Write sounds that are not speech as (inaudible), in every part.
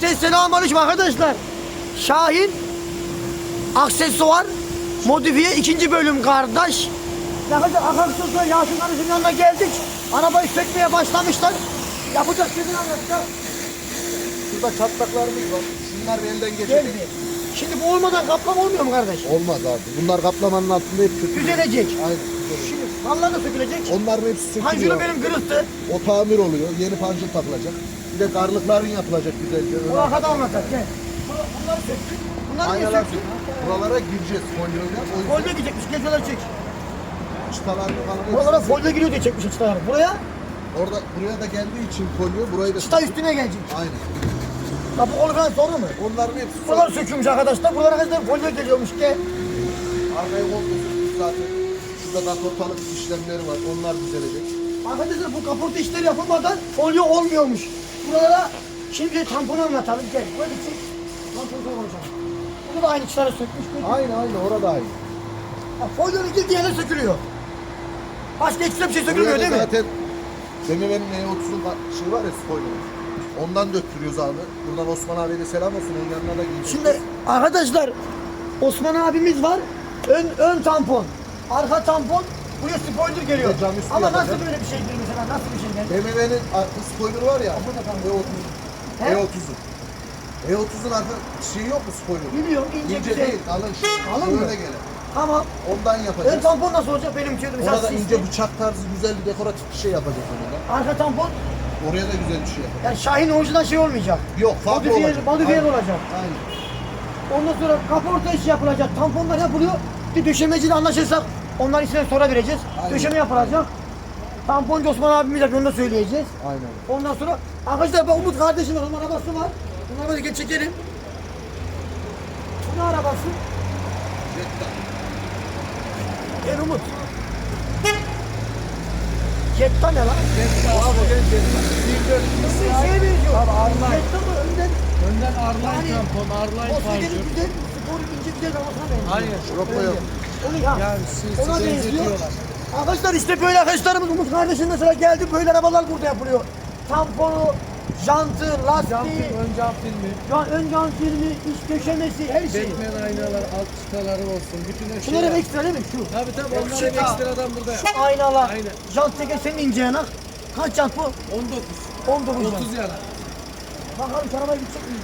Herkese selamünaleyküm arkadaşlar. Şahin aksesuar modifiye ikinci bölüm kardeş. Yakacak akarsızla Yasin kardeşin yanına geldik. Arabayı sökmeye başlamışlar. Yapacak şeyini anlatacak. Şurada çatlaklarımız var. Şunlar elden geçecek. Geldi. Şimdi bu olmadan kaplama olmuyor mu kardeş? Olmaz abi. Bunlar kaplamanın altında hep kötü. Düzelecek. Aynen. Şimdi sallar da sökülecek. Onların hepsi Pancuru sökülüyor. benim kırıktı. O tamir oluyor. Yeni pancur takılacak. Bir de karlıkların yapılacak güzelce. Bu arka. arkada anlatacak. Gel. Bunları söktük. Bunları niye Aynalar. Buralara gireceğiz folyoyla. O Folyo gidecekmiş. Gel şöyle çek. hepsi Buralara folyo giriyor diye çekmiş çıtalar. Buraya Orada buraya da geldiği için folyo burayı da çıta üstüne gelecek. Aynen. Kapı kolu falan sorun mu? Onların hepsi Buralar sökülmüş arkadaşlar. Buralara arkadaşlar folyo geliyormuş ki. Arkaya sökülmüş zaten. Şurada da kaportalık işlemleri var. Onlar düzelecek. Arkadaşlar bu kaporta işleri yapılmadan folyo olmuyormuş. Buralara şimdi tamponu anlatalım. Gel böyle çek. Tamponu olacak. Bunu da aynı çıtara sökmüş. Aynı aynı orada aynı. Ha, Folyonun girdiği yerine sökülüyor. Başka ekstra bir şey sökülmüyor değil mi? zaten BMW'nin E30'un şey var ya spoiler. Ondan döktürüyoruz abi. Buradan Osman abiye de selam olsun. Onun yanına da gideceğiz. Şimdi arkadaşlar Osman abimiz var. Ön, ön tampon. Arka tampon. Buraya spoiler geliyor. Cam üstü Ama nasıl böyle bir şey geliyor mesela? Nasıl bir şey geliyor? BMW'nin arka spoiler var ya. E30. He? E30'un. E30'un arka şeyi yok mu spoiler? Biliyorum ince, İnce bir şey. değil. Alın şu. Alın mı? Şöyle gelen. Tamam. Ondan Ön yapacağız. tampon nasıl olacak benim için? Mesela Orada sisli. ince bıçak tarzı güzel bir dekoratif bir şey yapacak orada. Arka tampon Oraya da güzel bir şey yapacak. yani Şahin orijinal şey olmayacak. Yok farklı Modifiye, olacak. modifiye Aynen. olacak. Aynen. Ondan sonra kaporta işi yapılacak. Tamponlar yapılıyor. Bir döşemeciyle anlaşırsak onların içine sonra vereceğiz. Aynen. Döşeme yapılacak. Tamponcu Osman abimiz yapıyor. Onu da söyleyeceğiz. Aynen. Ondan sonra arkadaşlar bak Umut kardeşim var. Onun arabası var. Onun arabası geç çekelim. Bunun arabası. Gel Umut. Jetta ne lan? Nasıl şeye benziyor? Jetta mı önden? Önden Arline Yani- tampon, Arline Volkswagen'in pancur. güzel, spor ince güzel arabasına benziyor. Hayır. Europa yok. Onu ya. Yani sinsi ona benziyor. Arkadaşlar işte böyle arkadaşlarımız Umut kardeşim mesela geldi böyle arabalar burada yapılıyor. Tamponu, jantı, Cam lastiği, film, ön cam filmi, ya ön cam filmi, iç döşemesi, her şey. Batman aynalar, alt çıtaları olsun. Bütün her Şunlar hep şeyler. ekstra değil mi? Şu. Tabii tabii onlar hep da- ekstradan burada. Şu aynalar, Aynen. jant teker senin ince yanak. Kaç jant bu? 19, 19 jant. 30 yana. Bakalım arabaya gidecek miyiz?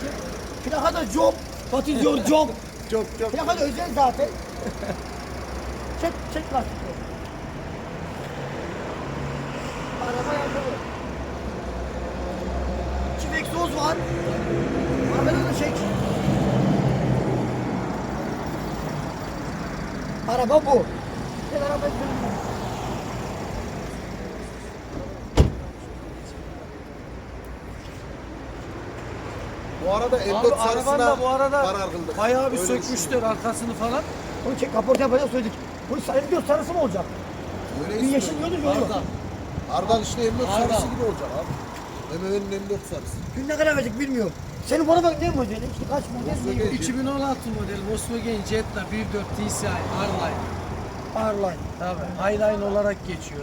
Plaka da job. What is your job? (laughs) Çok çok. Plaka da özel zaten. (laughs) çek, çek lastikleri. Araba yakılı. Çift egzoz var. Da çek. Araba bu. Gel araba Bu arada Abi M4 araban sarısına da bu arada karar kıldık. bayağı bir Öyle sökmüşler arkasını falan. Onu çek kaporta yapacağız söyledik. Bu sarı diyor sarısı mı olacak? Öyle Bir yeşil ya onu. Arda. Ardan işte M4 Ardan. sarısı gibi olacak abi. BMW'nin M4 sarısı. Gün ne kadar verecek bilmiyorum. Senin bu araba ne modeli? İşte kaç model? Volkswagen. ne? 2016 model Volkswagen Jetta 1.4 TSI Arline. Arline. Tabii. Highline olarak geçiyor.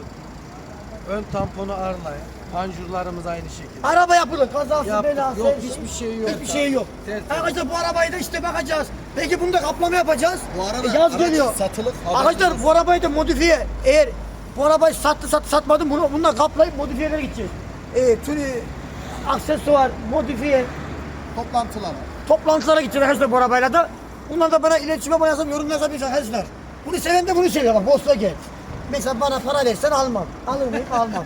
Ön tamponu Arline. Panjurlarımız aynı şekilde. Araba yapılır. Kazası, Yap- belası. yok, her hiçbir şey yok. Hiçbir şey yok. Tertemiz. Arkadaşlar bu arabayı da işte bakacağız. Peki bunu da kaplama yapacağız. Bu arada E, yaz araç geliyor. satılık. Arkadaşlar bu arabayı da modifiye eğer bu arabayı sattı sattı satmadım bunu bununla kaplayıp modifiyelere gideceğiz. E, tülü, aksesuar, modifiye, Toplantılar. toplantılara gideceğiz arkadaşlar bu arabayla da. Bunlar da bana iletişime bayasam yorum yazabilirsin arkadaşlar. Bunu seven de bunu seviyor bak Volkswagen. Mesela bana para versen almam. Alır mıyım? (laughs) Almam.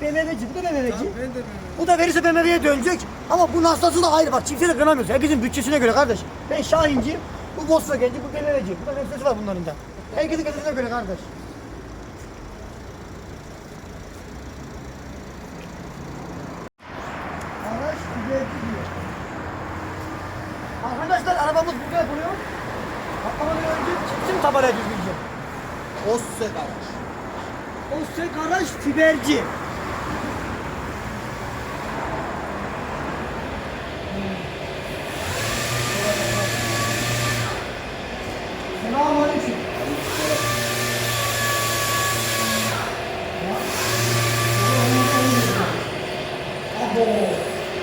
BMW. BMW'ci, bu da BMW'ci. Ben de bilmiyorum. Bu da verirse BMW'ye dönecek. Ama bunun hastası da ayrı. Bak çiftçiyi de kınamıyoruz. Herkesin bütçesine göre kardeş. Ben Şahinci, bu Volkswagen'ci, bu BMW'ci. Bu da hepsi var bunların da. Herkesin bütçesine göre kardeş. Araç güzelci diyor. Arkadaşlar arabamız burada yapılıyor. Patlamadan önce çektim tabelaya düzgünce. Osse garaj. O sek araç fiberci. Selamünaleyküm. Abo.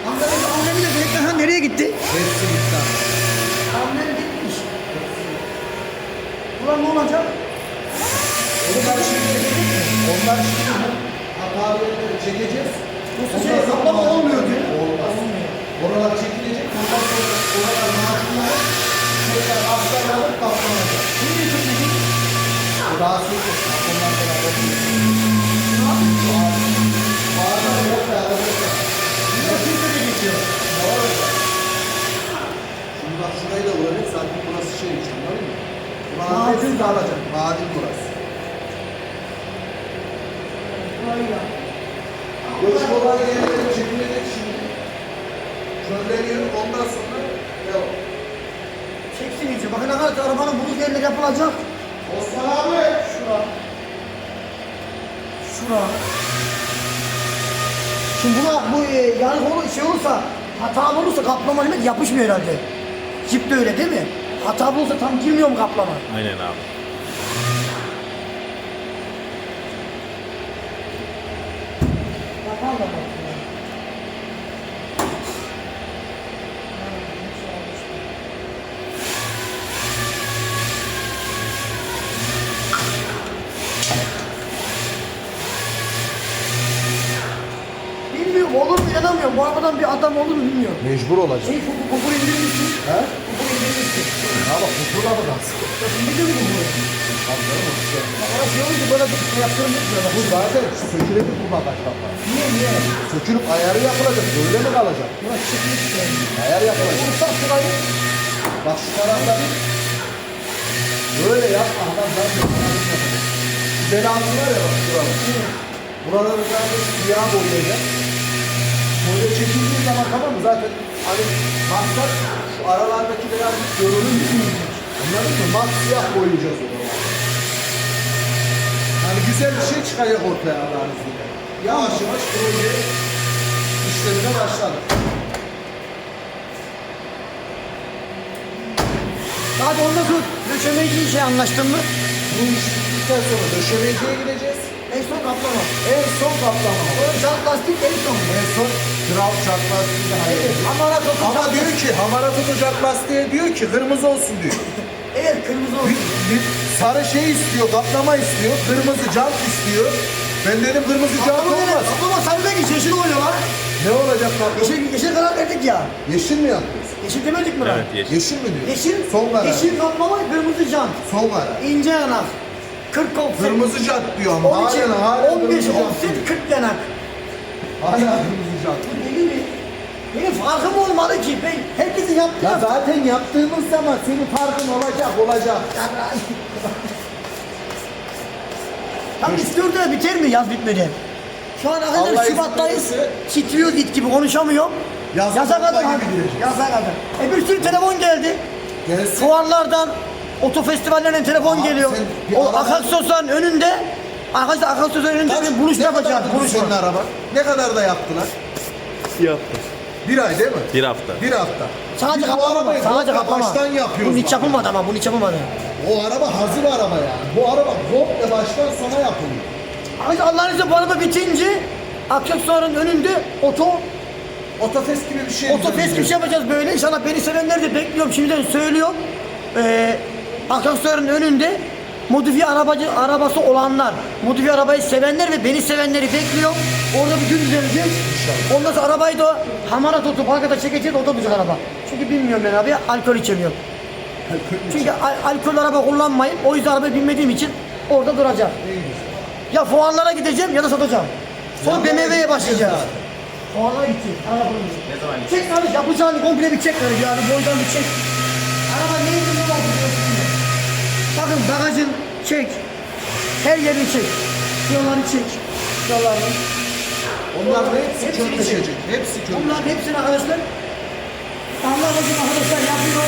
Ankara'da annemi de bekle ha nereye nereye gitti? Hepsi gitti abi. Hamleri gitmiş. Ulan ne olacak? Onlar şimdi, onlar şimdi hataları çekeceğiz. Bu şey kaplama olmuyor diyor. Olmaz. Oralar çekilecek. Ondan sonra oralar macunlar tekrar aslan alıp kaplanacak. Şimdi çekecek. Bu daha sürpriz. Ondan beraber. Bağırma yok ya. Şimdi vuracak. Zaten burası şey için. Anladın mı? Buranın Macun hepsini alacak. Macun burası. Göç olan yerleri çekilecek şimdi. Çölleniyor. Ondan sonra devam. Çeksin iyice. Bakın ne kadar arabanın buluk yerine yapılacak. Osman abi. Şura. Şura. Şimdi buna bu e, yani konu şey olursa hatalı olursa kaplama demek yapışmıyor herhalde. Jip de öyle değil mi? Hatalı olsa tam girmiyor mu kaplama? Aynen abi. Bilmiyorum olur mu inanamıyorum. Bu arabadan bir adam olur mu bilmiyorum. Mecbur olacak. Şey kupu kupu indirmişsin. He? Ya bak kusurla mı musun bunu? Tabii canım, o şey. Ama şey olunca böyle bir şey yaptırım yapmıyorlar. Bu zaten sökülebilir bu. Niye niye? Sökülüp ayarı yapılacak. Böyle mi kalacak? Buna çıkmış yani. Ayar yapılacak. Vursak şurayı. Bak şu tarafta bir böyle yap. Adam zaten Şu bel altı var ya bak şurada. Buraları zaten siyah boyayacak. Böyle çekildiği zaman tamam mı? Zaten hani maksat aralardaki beyazlık görünür. Anladın mı? Mat siyah boyayacağız o zaman. Yani güzel bir şey çıkacak ortaya Allah'ın izniyle. Yavaş yavaş proje işlemine başladık. Hadi ondan sonra döşemeyi şey anlaştın mı? Bu iş bittikten sonra döşemeciye gideceğiz. En son kaplama. En son kaplama. O jant lastik en son. En son kral çarpmasıyla hayır. Amara topu Ama diyor ki hamara tutacak lastiğe diyor ki kırmızı olsun diyor. Evet kırmızı Bir, olsun. bir sarı şey istiyor, kaplama istiyor, kırmızı jant istiyor. Ben dedim kırmızı jant olmaz. Kaplama sarıda ki yeşil oluyor lan. Ne olacak kaplama? Yeşil, yeşil karar verdik ya. Yeşil mi yapıyoruz? Yeşil demedik mi lan? Evet yeşil. Yeşil mi diyor? Yeşil, Son karar. yeşil kaplama, kırmızı jant. Son karar. İnce yanak. 40 offset. Kırmızı jant diyor ama 12, hala hala 15 kırmızı jant offset diyor. 40 yanak. Hala kırmızı mi? Benim farkım olmalı ki. Ben herkesin yaptığı Ya zaten yaptığımız zaman senin farkın olacak, olacak. Tam istiyor da biter mi yaz bitmeden? Şu an kadar Şubat'tayız. Titriyoruz it gibi konuşamıyorum. Yaza Yaza kadar. Yaza kadar. E bir sürü telefon geldi. Gelsin. Fuarlardan, otofestivallerden telefon Abi geliyor. sen bir O araba- Akasyos'un önünde Arkadaşlar Akasyos'un önünde bir buluşma ne yapacağız. bu Buluşma. senin araba? Ne kadar da yaptılar? Bir hafta. Bir ay değil mi? Bir hafta. Bir hafta. Sadece Biz bu kaplama. arabayı Sadece komple kaplama. Baştan yapıyoruz. Bunu hiç yapılmadı ama bunu hiç yapılmadı. O araba hazır araba yani. Bu araba komple baştan sona yapılıyor. Arkadaşlar Allah'ın izniyle bu araba bitince Akasyos'un önünde oto Otofest gibi bir şey. Otofest gibi şey yapacağız böyle. İnşallah beni sevenler de bekliyorum. Şimdiden söylüyorum. Ee, Akasyos'un önünde modifiye arabacı arabası olanlar, modifiye arabayı sevenler ve beni sevenleri bekliyor. Orada bir gün düzenleyeceğiz. Ondan sonra arabayı da hamara tutup arkada çekeceğiz. O da olacak araba. Çünkü bilmiyorum ben abi alkol içemiyorum. Çünkü al- alkol araba kullanmayın. O yüzden arabaya binmediğim için orada duracağım. Ya fuarlara gideceğim ya da satacağım. Sonra BMW'ye zaten. Fuarlara gideceğiz. Arabanın. Ne zaman Çek kardeş yapacağını komple bir çek yani boydan bir çek. Araba neydi bu Bakın bagajın çek. Her yerini çek. Şuraları çek. Şuraları. Onların hepsi Hepsini köpleşecek. çek. Hepsi köpleşecek. Bunların hepsini arkadaşlar Allah razı olsun arkadaşlar yapıyor.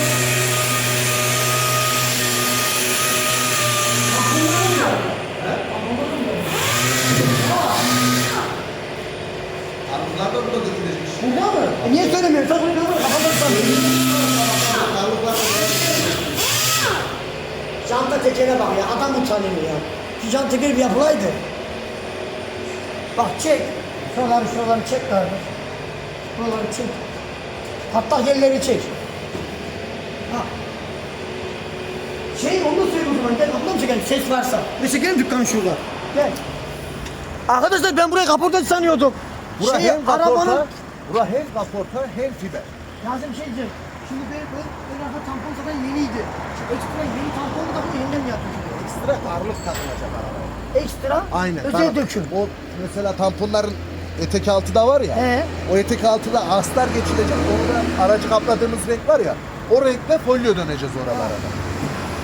Arıklar da burada dökülecek. Burada mı? E niye söylemiyorsun? Sen bunu kafanı sanıyorsun. Arıklar da Janta tekere bak utanıyor ya. Şu jant tekeri bir yapılaydı. Bak çek. Şuraları şuraları çek kardeş. Şuraları çek. Patlak yerleri çek. Ha. Şey onu da söyle o zaman. Gel mı çekelim ses varsa. Ve çekelim dükkan şurada. Gel. Arkadaşlar ben burayı kaportacı sanıyordum. Bura Şey, hem kaporta, arabanın... bura hem kaporta hem fiber. Lazım şey diyeceğim. Şimdi benim ön, ön arka tampon zaten yeniydi. Şu ekstra yeni tamponu da bunu yeniden mi yaptın? Ekstra ağırlık takılacak arabaya. Ekstra Aynen. özel döküm. O mesela tamponların etek altı da var ya. He. O etek altıda astar geçilecek. Onu da aracı kapladığımız renk var ya. O renkte folyo döneceğiz oralara.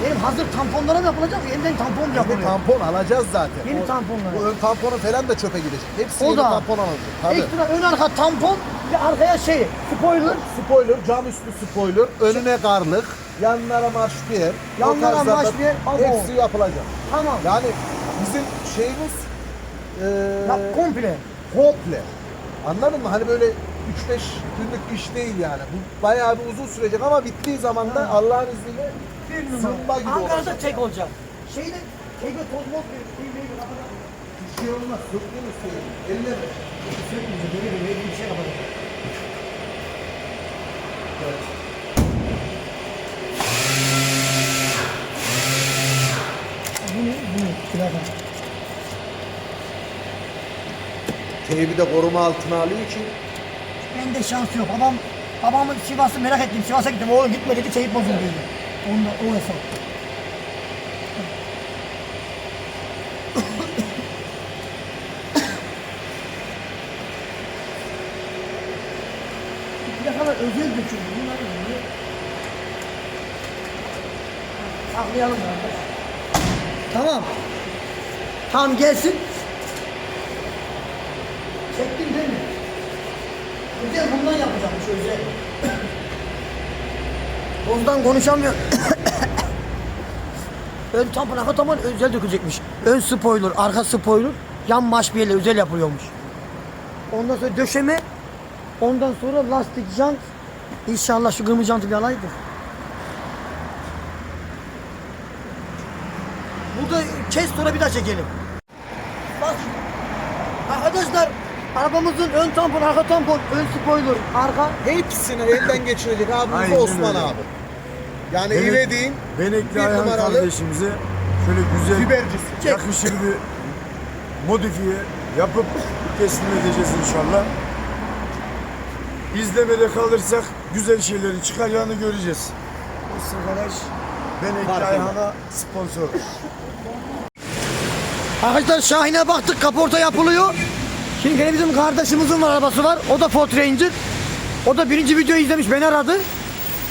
Benim hazır tamponlara mı yapılacak? Yeniden tampon mu yapılıyor? tampon alacağız zaten. Yeni O- tamponlar. Bu ön tamponu falan da çöpe gidecek. Hepsi O yeni da. tampon alacak. Tabii. Ekstra ön arka tampon ve arkaya şey spoiler. Spoiler, cam üstü spoiler, önüne karlık, yanlara marşpiyer. o Yanlara marşpiyer, abo. Hepsi yapılacak. Tamam. Yani bizim şeyimiz eee Ya komple. komple. Anladın mı? Hani böyle 3-5 günlük iş değil yani. Bu bayağı bir uzun sürecek ama bittiği zaman da Allah'ın izniyle Bir Zımba gibi Ankara'da olacak. tek olacak. Şeyde tek ve toz mod bir şey bir şey olmaz. Söktüğünüz şeyi. Elle. Böyle bir böyle bir şey yapacak. Bu ne? Plaka. Teybi de koruma altına alıyor ki Bende şans yok. Babam babamın Sivas'ı merak ettim. Sivas'a gittim. Oğlum gitme dedi. Teyip bozuldu. Onda o hesap. Bu plakalar özel döküldü. Bunlar ne? Saklayalım kardeş. Tamam. Tamam gelsin. Çektin değil mi? Özel bundan yapacakmış özel. Ondan konuşamıyor. Ön tampon, arka tampon özel dökülecekmiş. Ön spoiler, arka spoiler, yan maşbiyeyle özel yapılıyormuş. Ondan sonra döşeme, ondan sonra lastik jant. İnşallah şu kırmızı jantı bir alaydı. Burada kes sonra bir daha çekelim. Bak. Arkadaşlar arabamızın ön tampon, arka tampon, ön spoiler, arka hepsini elden geçirecek abimiz Aynen Osman öyle. abi. Yani Benim- ivediğin Benekli bir Ayhan numaralı kardeşimize şöyle güzel bibercisi. yakışır bir modifiye yapıp teslim edeceğiz inşallah. İzlemede kalırsak güzel şeyleri çıkacağını göreceğiz. Bu arkadaş Benekli. Ayhan'a sponsor. Arkadaşlar Şahin'e baktık kaporta yapılıyor. Şimdi gene bizim kardeşimizin var arabası var. O da Ford Ranger. O da birinci videoyu izlemiş beni aradı.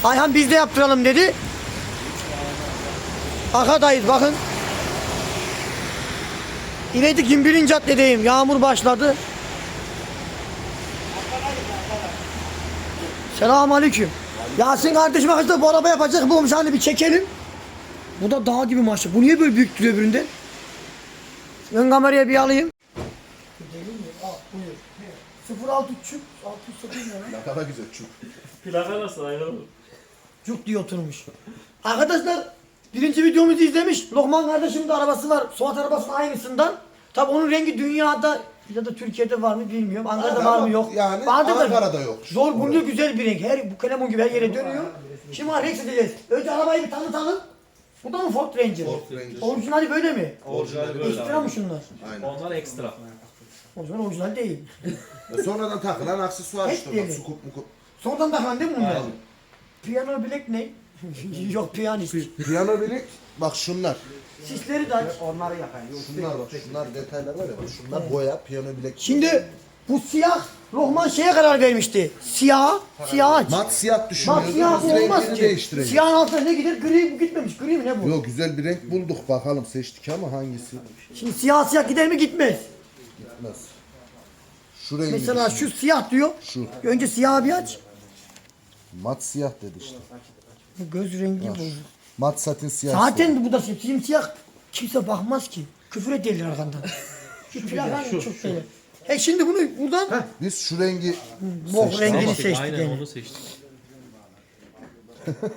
Ayhan biz de yaptıralım dedi. Arkadayız bakın. İvedik 21. caddedeyim. Yağmur başladı. Selamun aleyküm. Yasin kardeşim arkadaşlar bu araba yapacak. Bu hani bir çekelim. Bu da dağ gibi maşallah. Bu niye böyle büyük duruyor öbüründen? Ön kameraya bir alayım. Gidelim mi? Al buyur. 06 çük. 608 ne lan? Ne kadar güzel çok. Plaka nasıl aynen Cuk diye oturmuş. Arkadaşlar birinci videomuzu izlemiş. Lokman kardeşimin de arabası var. Suat arabasının aynısından. Tabi onun rengi dünyada ya da Türkiye'de var mı bilmiyorum. Ankara'da var mı yok. yani da Ankara'da yok. Zor bulunuyor güzel bir renk. Her bu kalemun gibi her yere dönüyor. Şimdi var Rex edeceğiz. Önce arabayı bir tanıtalım. Bu da mı Ford Ranger? Ford Ranger. Orijinali böyle mi? Orijinal böyle Ekstra mı şunlar? Aynen. Onlar ekstra. O zaman orijinal değil. E Sonradan takılan aksesuar Hep işte bak yeni. sukup mukup. Sonradan takan değil mi bunlar? Aynen. Piyano bilek ne? (laughs) Yok piyanist. Piyano bilek bak şunlar. Sisleri de aç. Onları yapan. Şunlar bak şunlar detaylar var ya bak şunlar boya piyano bilek. Şimdi bu siyah Lohman şeye karar vermişti. Siyah, siyah aç. Mat siyah Bak düşünüyoruz. siyah Biz bu olmaz ki. değiştireceğiz. Siyahın altına ne gider? Gri bu gitmemiş. Gri mi ne bu? Yok güzel bir renk bulduk bakalım seçtik ama hangisi Şimdi siyah siyah gider mi gitmez. Gitmez. Şu rengi Mesela şu siyah diyor. Şu. Önce siyah bir aç. Mat siyah dedi işte. Bu göz rengi bu. Mat satin siyah. Zaten bu da simsiyah. Kimse bakmaz ki. Küfür ederler arkandan. Şu plakan çok böyle. E şimdi bunu buradan Biz şu rengi bok rengini seçtik Aynen yani. onu seçtik.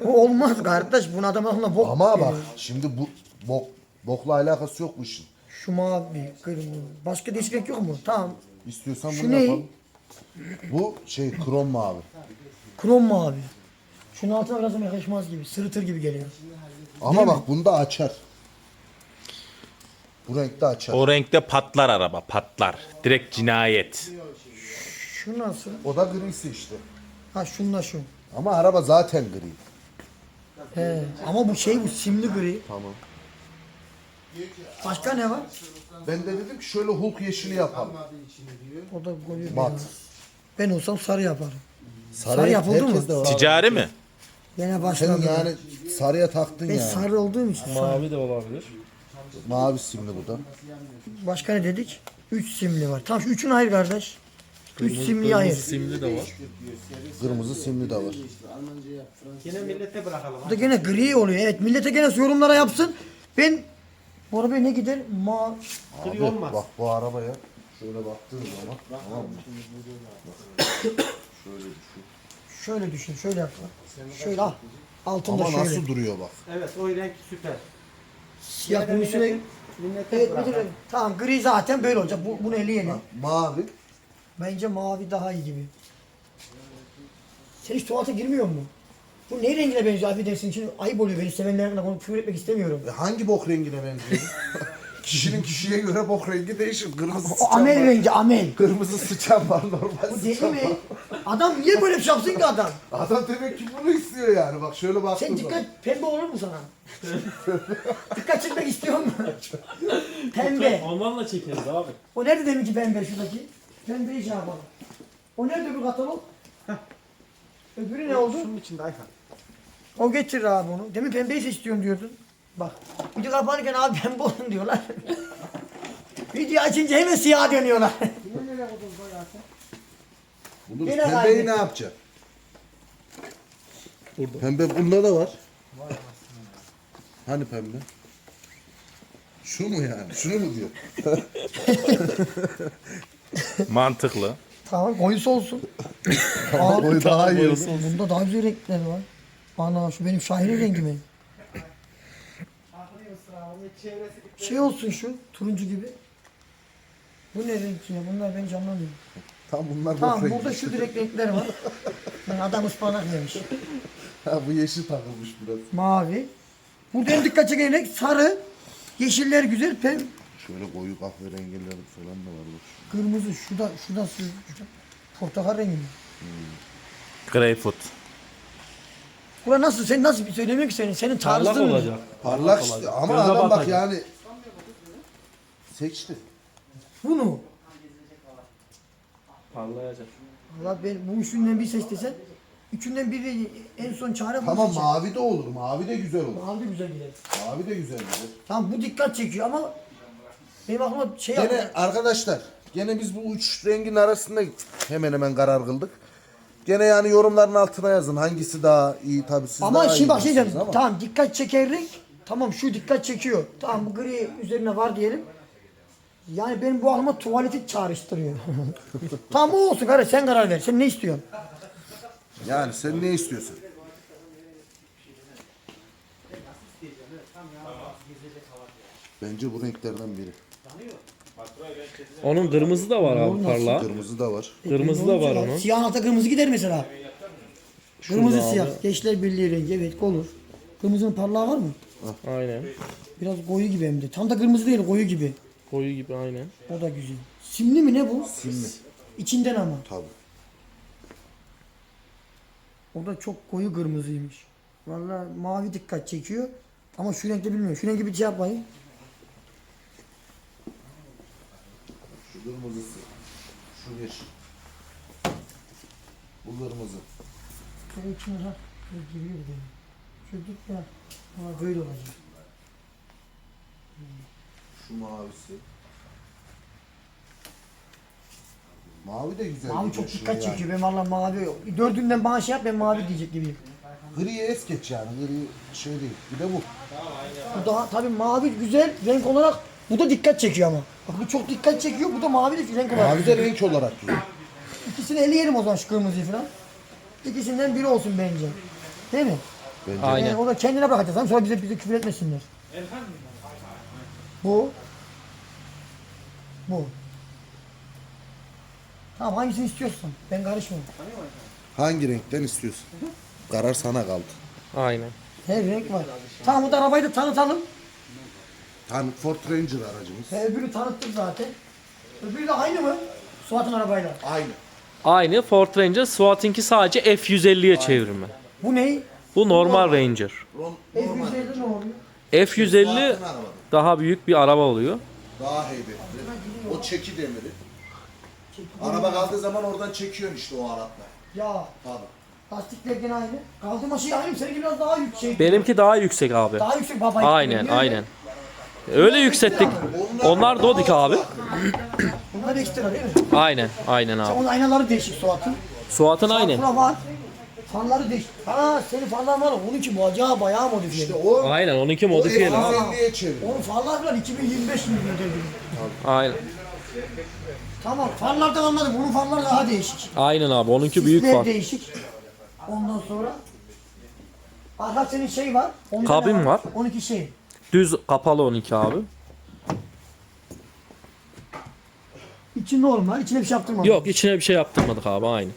Bu olmaz kardeş. Bunun adamına bok ama bak şimdi bu bok bokla alakası yok bu işin. Şu mavi, kırmızı. Başka değişik renk yok mu? Tamam. İstiyorsan Şu bunu ne? yapalım. Bu şey krom mavi. Krom mavi. Şunun altına biraz ama yakışmaz gibi. Sırıtır gibi geliyor. Ama bak bunda açar. Bu renkte açar. O renkte patlar araba patlar. Direkt cinayet. Şu nasıl? O da grisi işte. Ha şunla şu. Ama araba zaten gri. He. Ama bu şey bu simli gri. Tamam. Başka ne var? Ben de dedim ki şöyle Hulk yeşili yapalım. O da koyu Mat. Ben olsam sarı yaparım. Sarı, Sarı yapıldı herkes mı? de var. Ticari mi? Gene Sen başladı. yani sarıya taktın ben yani. sarı olduğum için sarı. Mavi de olabilir. Mavi simli bu da. Başka ne dedik? Üç simli var. Şu üçün ayır kardeş. Üç simliyi ayır. Simli de var. Kırmızı simli de var. Bu da gene gri oluyor. Evet millete gene yorumlara yapsın. Ben bu arabaya ne gider? Ma Abi bak bu arabaya şöyle baktığın zaman tamam mı? şöyle düşün. Şöyle yap. Şöyle ah. Altında Ama şöyle. nasıl duruyor bak. Evet o renk süper. Siyah bunun üstüne. Evet müdür bey. Tamam gri zaten böyle olacak. Bu, bunu eleyelim. Mavi. Bence mavi daha iyi gibi. Sen hiç tuvalete girmiyor mu? Bu ne rengine benziyor affedersin için ayıp oluyor beni sevenlerle konu küfür etmek istemiyorum. E hangi bok rengine benziyor? (laughs) Kişinin kişiye göre bok rengi değişir. Kırmızı O sıçan amel var. rengi amel. Kırmızı sıçan var normal Bu deli sıçan mi? var. Adam niye böyle bir şey yapsın ki adam? (laughs) Adam demek ki bunu istiyor yani. Bak şöyle baktığın Sen zaman. dikkat pembe olur mu sana? (laughs) dikkat çekmek istiyor mu? pembe. Onlarla çekeriz abi. O nerede demin ki pembe şuradaki? Pembeyi şey yapalım. O nerede öbür katalog? Öbürü ne oldu? Bunun içinde Ayhan. O getir abi onu. Demin pembeyi seçiyorum diyordun. Bak. Video kapanırken abi pembe olun diyorlar. (laughs) Video açınca hemen siyah dönüyorlar. (laughs) Bunu Yine pembeyi ne yapacak? Pembe bunda da var. Hani pembe? Şu mu yani? Şunu mu diyor? (laughs) Mantıklı. tamam koyusu olsun. Aa, Boyu daha iyi olur. bunda daha güzel renkler var. Ana şu benim şahirin rengi mi? Şey olsun şu turuncu gibi. Bu ne renk ya? Bunlar ben anlamıyorum. Tam bunlar Tamam rengi. burada şu direkt renkler var. Yani adam ıspanak yemiş. Ha, bu yeşil takılmış biraz. Mavi. Burada en dikkat çeken renk sarı. Yeşiller güzel. Pem Şöyle koyu kahverengiler falan da var. Bak. kırmızı. Şu da şu da şu. şu- Portakal rengi mi? Greyfurt. Ulan nasıl? Sen nasıl bir söylemiyor ki senin? Senin Parlak tarzın mı? olacak. Parlak işte ama Göze adam bak batacak. yani seçti. Bunu. Parlayacak. Allah ben bu üçünden bir seç desen üçünden biri en son çare bu Tamam seçer. mavi de olur. Mavi de güzel olur. Mavi de güzel gider. Mavi de güzel gider. Tamam bu dikkat çekiyor ama benim aklıma şey Gene yaptı. arkadaşlar gene biz bu üç rengin arasında hemen hemen karar kıldık. Gene yani yorumların altına yazın hangisi daha iyi tabii siz Ama daha şimdi bak şey diyeceğim. ama. Tamam dikkat çeker renk. Tamam şu dikkat çekiyor. Tamam bu gri üzerine var diyelim. Yani benim bu aklıma tuvaleti çağrıştırıyor. (laughs) tamam o olsun kardeş sen karar ver. Sen ne istiyorsun? Yani sen ne istiyorsun? Bence bu renklerden biri. Onun kırmızı da var abi parla. Kırmızı da var. Kırmızı da var onun. Siyah alta kırmızı gider mesela. Kırmızı siyah. Gençler Birliği rengi evet olur. Kırmızının parlağı var mı? Aynen. Biraz koyu gibi hem de. Tam da kırmızı değil koyu gibi. Koyu gibi aynen. O da güzel. Simli mi ne bu? Simli. İçinden ama. Tabii. O da çok koyu kırmızıymış. Vallahi mavi dikkat çekiyor. Ama şu renkte bilmiyorum. Şu rengi bir şey yapmayın. Kırmızısı. Şu yeşil. Bu kırmızı. Şöyle içine ha. Şöyle giriyor bir de. Şöyle tut ya. Ama böyle olacak. Şu mavisi. Mavi de güzel. Mavi çok dikkat yani. çekiyor. Ben vallahi mavi. Dördünden bana şey yap ben mavi diyecek gibiyim. Griye es geç yani. Gri şey değil. Bir de bu. Bu daha tabii mavi güzel renk olarak bu da dikkat çekiyor ama. Bak bu çok dikkat çekiyor. Bu da mavi de renk olarak. Mavi de renk olarak güzel. İkisini eleyelim o zaman şu kırmızıyı falan. İkisinden biri olsun bence. Değil mi? Bence. Aynen. Yani o da kendine bırakacağız. Tamam? Sonra bize bize küfür etmesinler. Bu. Bu. Tamam hangisini istiyorsan. Ben karışmam. Hangi renkten istiyorsun? Karar sana kaldı. Aynen. Her renk var. Tamam bu da arabayı da tanıtalım. Tan Ford Ranger aracımız. He, öbürü tanıttık zaten. Öbürü de aynı mı? Suat'ın arabayla. Aynı. Aynı Ford Ranger SWAT'inki sadece F150'ye çevirme. Bu ne? Bu normal Ranger. Ron, F150 ne oluyor? F150 Fuat'ın arabası. daha büyük bir araba oluyor. Daha heybetli. O çeki demiri. Araba kaldığı zaman oradan çekiyorsun işte o alatla. Ya Tabii. lastikler gene aynı. Kaldırma şeyi aynı mı? Seninki biraz daha yüksek. Benimki daha yüksek abi. Daha yüksek baba. Aynen aynen. Öyle yükselttik. Onlar Dodik abi. Bunlar ekstra değil mi? Aynen aynen abi. Onun aynaları değişik Suat'ın. Suat'ın aynen. Buna var. Fanları değişik. Ha senin fanlar var. Onunki bacağı bayağı modifiye. İşte o, Aynen onunki o modifiyeli. abi. F150'ye çeviriyor. Onun farlar falan 2025 yılında dedi. Aynen. Tamam farlardan anladım. Onun farları daha değişik. Aynen abi onunki büyük Sisler fark. değişik. Ondan sonra Arka senin şey var. Kabin var. 12 şey. Düz kapalı 12 abi. İçi normal. İçine bir şey yaptırmadım. Yok içine bir şey yaptırmadık abi aynı.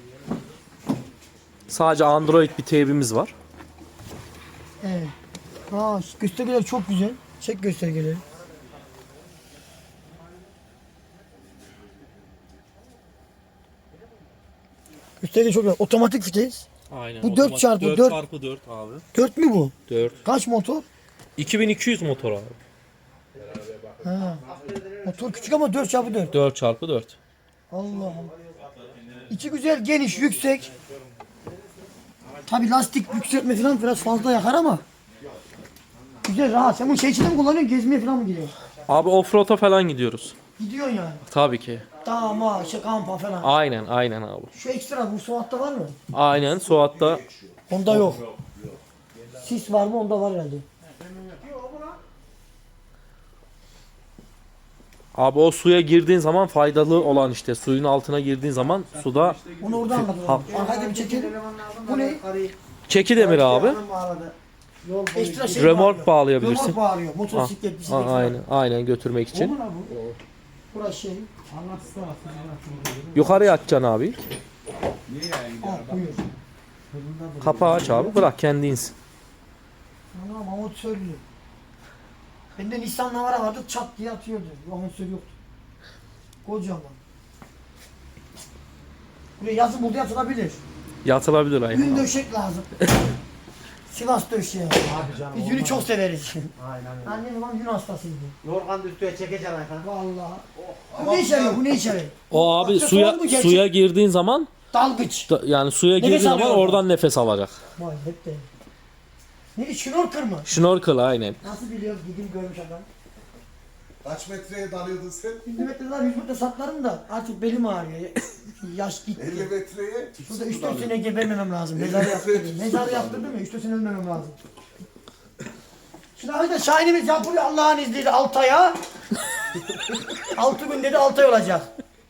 Sadece Android bir teybimiz var. Evet. Ha, göstergeler çok güzel. Çek göstergeleri. Gösterge çok güzel. Otomatik vites. Aynen. Bu dört çarpı 4 dört. çarpı 4 abi. 4 mü bu? 4. Kaç motor? 2200 motor abi. Ha. Motor küçük ama 4 çarpı 4. 4 çarpı 4. Allah. İçi güzel, geniş, yüksek. Tabi lastik yükseltme falan biraz fazla yakar ama. Güzel rahat. Sen bunu şey için mi kullanıyorsun? Gezmeye falan mı gidiyorsun? Abi offroad'a falan gidiyoruz. Gidiyorsun yani. Tabii ki. Dağma, şey kampa falan. Aynen aynen abi. Şu ekstra bu Suat'ta var mı? Aynen Suat'ta Onda yok. Sis var mı? Onda var herhalde. Abi o suya girdiğin zaman faydalı olan işte suyun altına girdiğin zaman suda Onu orada anladım. Ha. Arkada bir çekelim. Bu ne? çeki demir abi. Ekstra şey Remork bağlıyor. bağlayabilirsin. Remork bağlıyor. Motosiklet, bisiklet. a- falan. aynen aynen götürmek için. Burası şey. Yukarıya atacaksın abi. Ah buyur. Kapağı aç abi bırak kendi insin. Anam amatörlü. Bende Nissan Navara vardı çat diye atıyordu. Amatör yoktu. Kocaman. Buraya yazın burada yatılabilir. Yatılabilir aynen. Abi. döşek lazım. (laughs) Sivas döşeği. Biz yünü çok severiz. Aynen. Annem babam yün hastasıydı. Yorgan da üstüne çekeceksin Ayhan. Vallahi. Bu ne işe yarıyor? Bu ne işe yarıyor? O abi Aksesuar suya gerçek? suya girdiğin zaman Dalgıç. da- yani suya Nefes girdiğin zaman alıyor oradan nefes alacak. Vay hep de. Ne şnorkel mı? Şnorkel aynen. Nasıl biliyoruz? Gidin görmüş adam. Kaç metreye dalıyordun sen? 100 metre var 100 metre saplarım da artık belim ağrıyor. (coughs) Yaş gitti. 50 metreye. Şurada 3-4 sene gebermemem lazım. Mezarı yaptırdım. Mezarı yaptırdım ya 3-4 sene ölmemem lazım. Şimdi arkadaşlar şahinimiz yapılıyor Allah'ın izniyle Altay'a. (laughs) 6 gün dedi Altay olacak.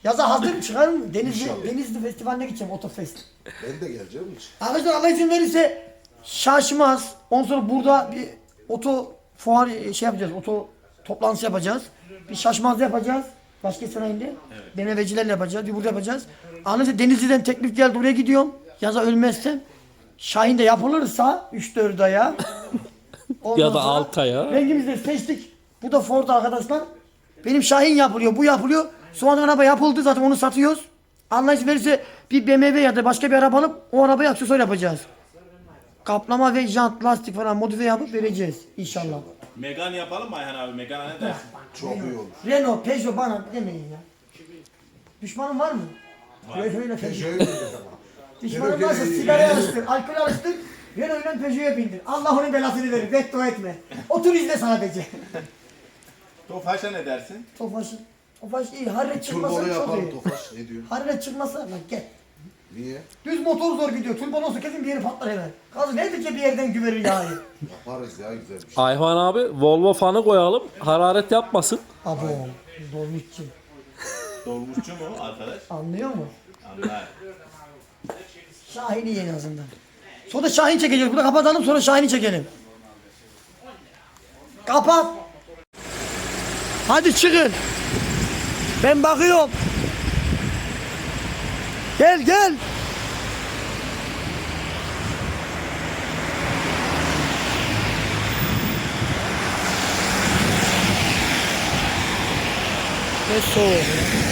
Yaza hazır mı çıkar mı? Denizli, Denizli Festivali'ne gideceğim Otofest. Ben de geleceğim hiç. Arkadaşlar Allah izin verirse şaşmaz. Ondan sonra burada bir oto fuar e, şey yapacağız. Oto toplantısı yapacağız. Bir şaşmaz yapacağız. Başka sanayinde. Evet. BMW'cilerle yapacağız. Bir burada yapacağız. Arkadaşlar Denizli'den teklif geldi. Oraya gidiyorum. Yaza ölmezsem. Şahin'de yapılırsa 3-4 aya. (laughs) Ya da sonra Altay'a. Rengimizi de seçtik. Bu da Ford arkadaşlar. Benim Şahin yapılıyor. Bu yapılıyor. Soğan araba yapıldı. Zaten onu satıyoruz. Allah izin verirse bir BMW ya da başka bir araba alıp o arabaya aksesuar yapacağız. Kaplama ve jant, lastik falan modifiye yapıp vereceğiz inşallah. Megan yapalım mı Ayhan abi? Megan ne dersin? Çok iyi olur. Renault, Peugeot bana demeyin ya. Düşmanın var mı? Peugeot. Peugeot'u dedim ama. (laughs) Düşmanın varsa sigara alıştır, alkol alıştır. Renault ile Peugeot'a bindir. Allah onun belasını verir. Beddua etme. Otur izle sadece. (laughs) Tofaş'a ne dersin? Tofaş, Tofaş iyi. Harret çıkmasa Turbolu çok yapalım iyi. Tofaş. Ne diyor? Harret çıkmasa bak gel. Niye? Düz motor zor gidiyor. Turbolu olsa kesin bir yeri patlar hemen. Kazı nedir ki bir yerden güverir yağı. Yaparız ya güzel bir şey. Ayhan abi Volvo fanı koyalım. Hararet yapmasın. Abo. Dolmuşçu. Dolmuşçu mu arkadaş? Anlıyor mu? Anlar. Şahin'i en azından. Sonra Şahin çekeceğiz. Burada kapatalım sonra Şahin'i çekelim. Kapat. Hadi çıkın. Ben bakıyorum. Gel gel. Ne soğuk.